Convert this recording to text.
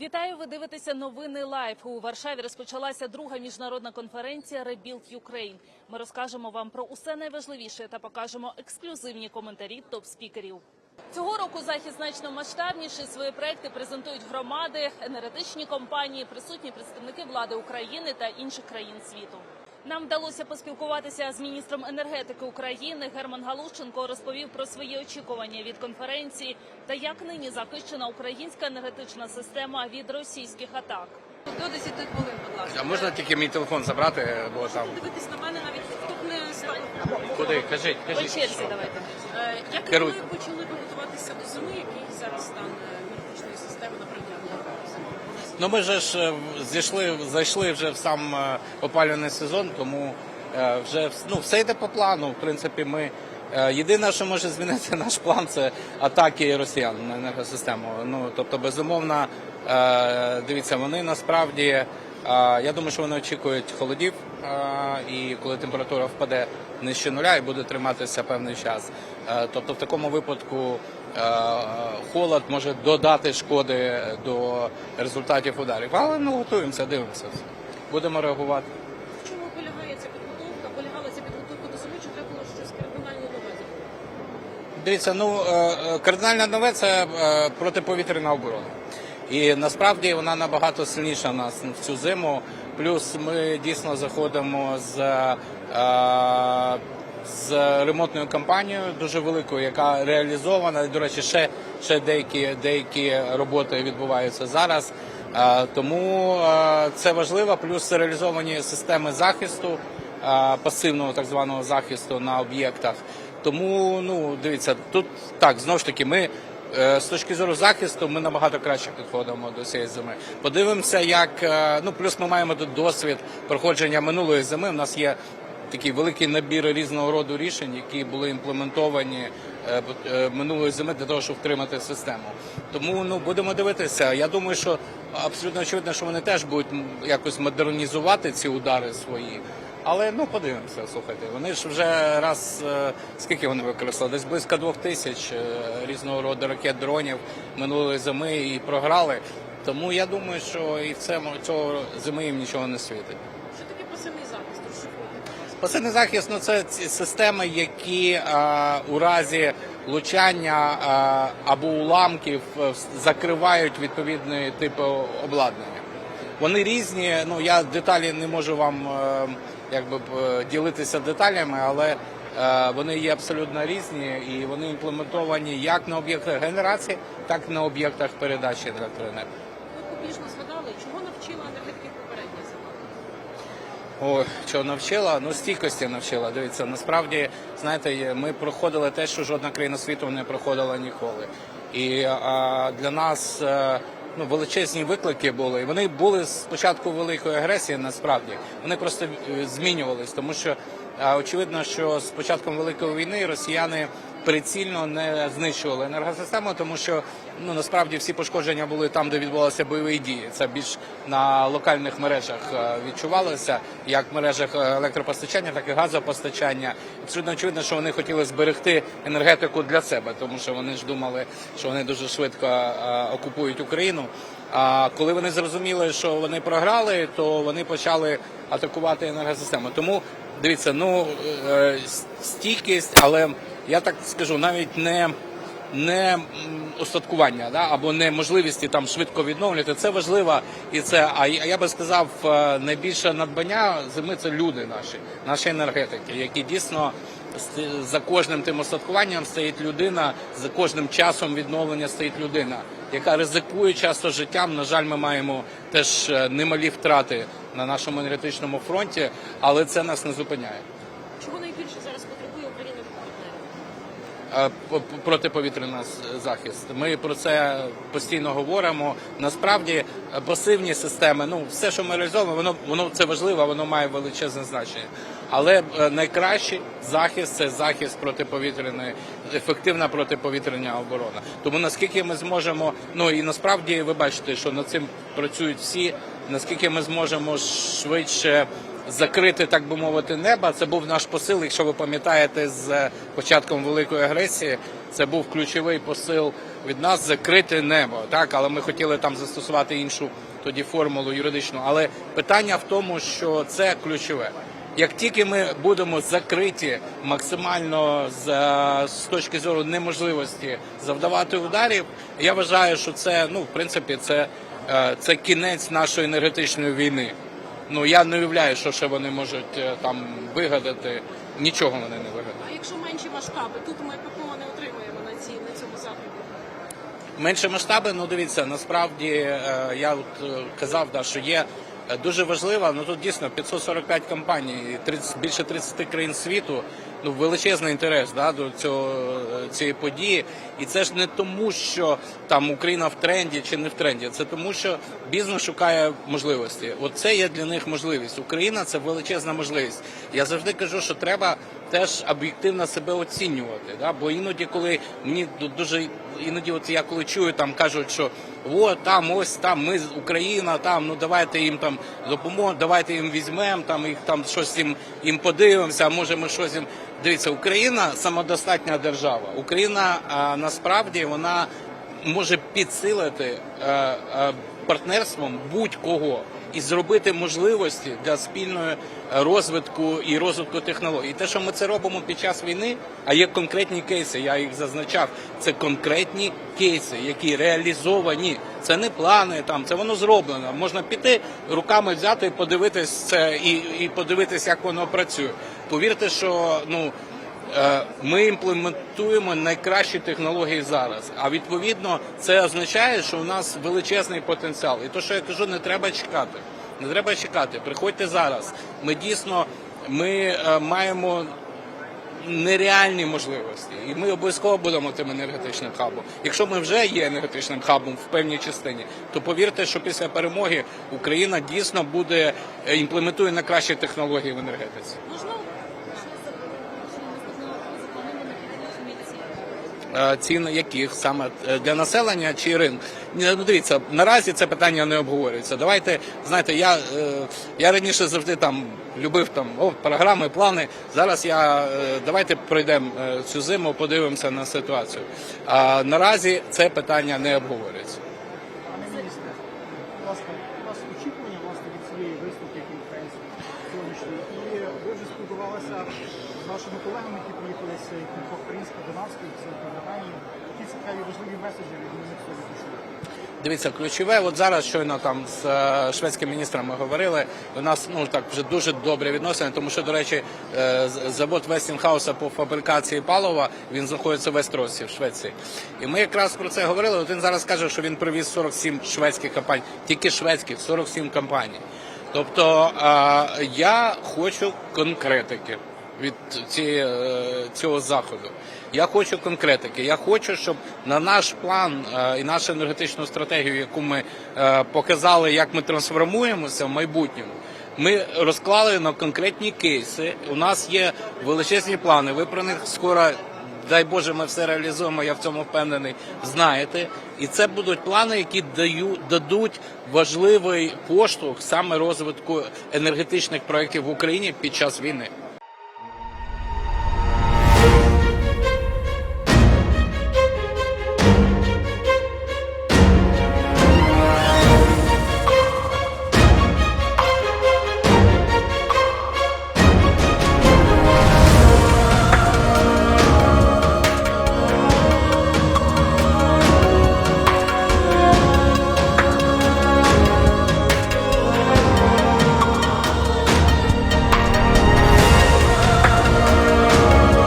Вітаю! Ви дивитеся новини лайф. У Варшаві розпочалася друга міжнародна конференція Rebuild Ukraine. Ми розкажемо вам про усе найважливіше та покажемо ексклюзивні коментарі топ-спікерів. Цього року захід значно масштабніший. Свої проекти презентують громади, енергетичні компанії, присутні представники влади України та інших країн світу. Нам вдалося поспілкуватися з міністром енергетики України. Герман Галущенко розповів про свої очікування від конференції та як нині захищена українська енергетична система від російських атак. До 10 хвилин, будь ласка. А можна тільки мій телефон забрати, бо там Дивитись на мене навіть тут не стало. куди? Кажіть, По черзі давайте. Е, Як ви почали готуватися до зими, який зараз стан е, енергетичної системи на протягом зими? Ну ми ж е, зійшли, зайшли вже в сам опалюваний опалювальний сезон, тому е, вже ну, все йде по плану. В принципі, ми е, єдине, що може змінити наш план, це атаки росіян на енергосистему. Ну тобто, безумовно, е, дивіться, вони насправді. е, Я думаю, що вони очікують холодів, е, і коли температура впаде нижче нуля і буде триматися певний час. Е, Тобто, в такому випадку е, холод може додати шкоди до результатів ударів. Але ну готуємося, дивимося. Будемо реагувати. В чому полягає ця підготовка? Полягала ця підготовка до зими, чи треба було щось кардинально нове? Дивіться, ну е, е, нове це протиповітряна оборона. І насправді вона набагато сильніша нас в цю зиму. Плюс ми дійсно заходимо з, е, з ремонтною кампанією дуже великою, яка реалізована. До речі, ще, ще деякі, деякі роботи відбуваються зараз. Е, Тому е, це важливо. Плюс реалізовані системи захисту, пасивного так званого захисту на об'єктах. Тому ну дивіться, тут так знову ж таки ми. Е, З точки зору захисту ми набагато краще підходимо до цієї зими. Подивимося, як е, ну плюс ми маємо тут досвід проходження минулої зими. У нас є такий великий набір різного роду рішень, які були імплементовані е, минулої зими для того, щоб втримати систему. Тому ну будемо дивитися. Я думаю, що абсолютно очевидно, що вони теж будуть якось модернізувати ці удари свої. Але ну подивимося, слухайте. Вони ж вже раз е, скільки вони використали? Десь близько двох тисяч е, різного роду ракет дронів минулої зими і програли. Тому я думаю, що і в цьому цього зими їм нічого не світить. Що таке пасивний захист? Пасивний захист ну, це ці системи, які е, у разі влучання е, або уламків е, закривають відповідний тип обладнання. Вони різні. Ну я деталі не можу вам е, якби ділитися деталями, але е, вони є абсолютно різні і вони імплементовані як на об'єктах генерації, так і на об'єктах передачі електроенергії. Ви побіжно згадали, чого навчила енергетики попередня зима? О, чого навчила? Ну, стійкості навчила. Дивіться, насправді, знаєте, ми проходили те, що жодна країна світу не проходила ніколи. І а, для нас е, ну, величезні виклики були. І вони були спочатку великої агресії, насправді. Вони просто е, змінювались, тому що очевидно, що з початком великої війни росіяни прицільно не знищували енергосистему, тому що ну насправді всі пошкодження були там, де відбувалися бойові дії. Це більш на локальних мережах е, відчувалося, як в мережах е, електропостачання, так і газопостачання. Абсолютно очевидно, що вони хотіли зберегти енергетику для себе, тому що вони ж думали, що вони дуже швидко е, окупують Україну. А коли вони зрозуміли, що вони програли, то вони почали атакувати енергосистему. Тому дивіться, ну стійкість, але я так скажу, навіть не не м, устаткування, да, або не можливості там швидко відновлювати. Це важливо, і це. А я би сказав, е, найбільше надбання зими це люди наші, наші енергетики, які дійсно за кожним тим устаткуванням стоїть людина, за кожним часом відновлення стоїть людина, яка ризикує часто життям. На жаль, ми маємо теж е, немалі втрати на нашому енергетичному фронті, але це нас не зупиняє. Чого найбільше зараз потребує Україна від партнерів? Е, п- п- протиповітряний с- захист. Ми про це постійно говоримо. Насправді е, пасивні системи, ну все, що ми реалізовуємо, воно воно це важливо, воно має величезне значення. Але е, найкращий захист це захист протиповітряної, ефективна протиповітряна оборона. Тому наскільки ми зможемо, ну і насправді ви бачите, що над цим працюють всі. Наскільки ми зможемо швидше закрити, так би мовити, неба. Це був наш посил, якщо ви пам'ятаєте, з початком великої агресії. Це був ключовий посил від нас закрити небо. Так, але ми хотіли там застосувати іншу тоді формулу юридичну. Але питання в тому, що це ключове. Як тільки ми будемо закриті максимально з, е, з точки зору неможливості завдавати ударів, я вважаю, що це ну в принципі це, е, це кінець нашої енергетичної війни. Ну я не уявляю, що ще вони можуть е, там вигадати. Нічого вони не вигадають. А якщо менші масштаби, тут ми такого не отримуємо на цій на цьому заході. Менше масштаби, ну дивіться, насправді е, я от е, казав, да, що є дуже важлива, ну тут дійсно 545 компаній, 30, більше 30 країн світу. Ну величезний інтерес да, до цього е, цієї події. І це ж не тому, що там Україна в тренді чи не в тренді. Це тому, що бізнес шукає можливості. От це є для них можливість. Україна це величезна можливість. Я завжди кажу, що треба теж об'єктивно себе оцінювати. Да? Бо іноді, коли мені дуже іноді, от я коли чую, там кажуть, що от там, ось там, ми Україна, там ну давайте їм там допоможемо, давайте їм візьмемо, там їх там щось їм, їм подивимося, а може ми щось їм. Дивіться, Україна самодостатня держава. Україна а, насправді вона може підсилити А, е, партнерством будь-кого і зробити можливості для спільної розвитку і розвитку технологій. Те, що ми це робимо під час війни, а є конкретні кейси, я їх зазначав. Це конкретні кейси, які реалізовані. Це не плани, там це воно зроблено. Можна піти руками взяти і подивитись це і, і подивитись, як воно працює. Повірте, що ну. Е, Ми імплементуємо найкращі технології зараз. А відповідно, це означає, що у нас величезний потенціал. І то, що я кажу, не треба чекати. Не треба чекати. Приходьте зараз. Ми дійсно ми е, маємо нереальні можливості, і ми обов'язково будемо тим енергетичним хабом. Якщо ми вже є енергетичним хабом в певній частині, то повірте, що після перемоги Україна дійсно буде е, імплементує найкращі технології в енергетиці. Можна Е, цін яких саме е, для населення чи ринку. Ну дивіться, наразі це питання не обговорюється. Давайте знаєте, я, е, я раніше завжди там любив там о, програми, плани. Зараз я е, давайте пройдемо е, цю зиму, подивимося на ситуацію. А наразі це питання не обговорюється. Пане міністре, будь ласка, у вас очікування власне від цієї виставки конференції сьогоднішньої, і ви вже спілкувалися з вашими колегами, які приїхали з кількох країн скандинавських, з Британії. Які цікаві важливі меседжі від сьогодні почули? Дивіться, ключове, от зараз щойно там з е, шведським міністром ми говорили. У нас ну так вже дуже добрі відносини, тому що, до речі, е, завод Вестінхауса по фабрикації палива він знаходиться в Естросі, в Швеції. І ми якраз про це говорили. От він зараз каже, що він привіз 47 шведських компаній, тільки шведських 47 компаній. Тобто е, я хочу конкретики від цієї, е, цього заходу. Я хочу конкретики. Я хочу, щоб на наш план е, і нашу енергетичну стратегію, яку ми е, показали, як ми трансформуємося в майбутньому. Ми розклали на конкретні кейси. У нас є величезні плани. Ви про них скоро, дай Боже, ми все реалізуємо. Я в цьому впевнений. Знаєте, і це будуть плани, які даю, дадуть важливий поштовх саме розвитку енергетичних проєктів в Україні під час війни.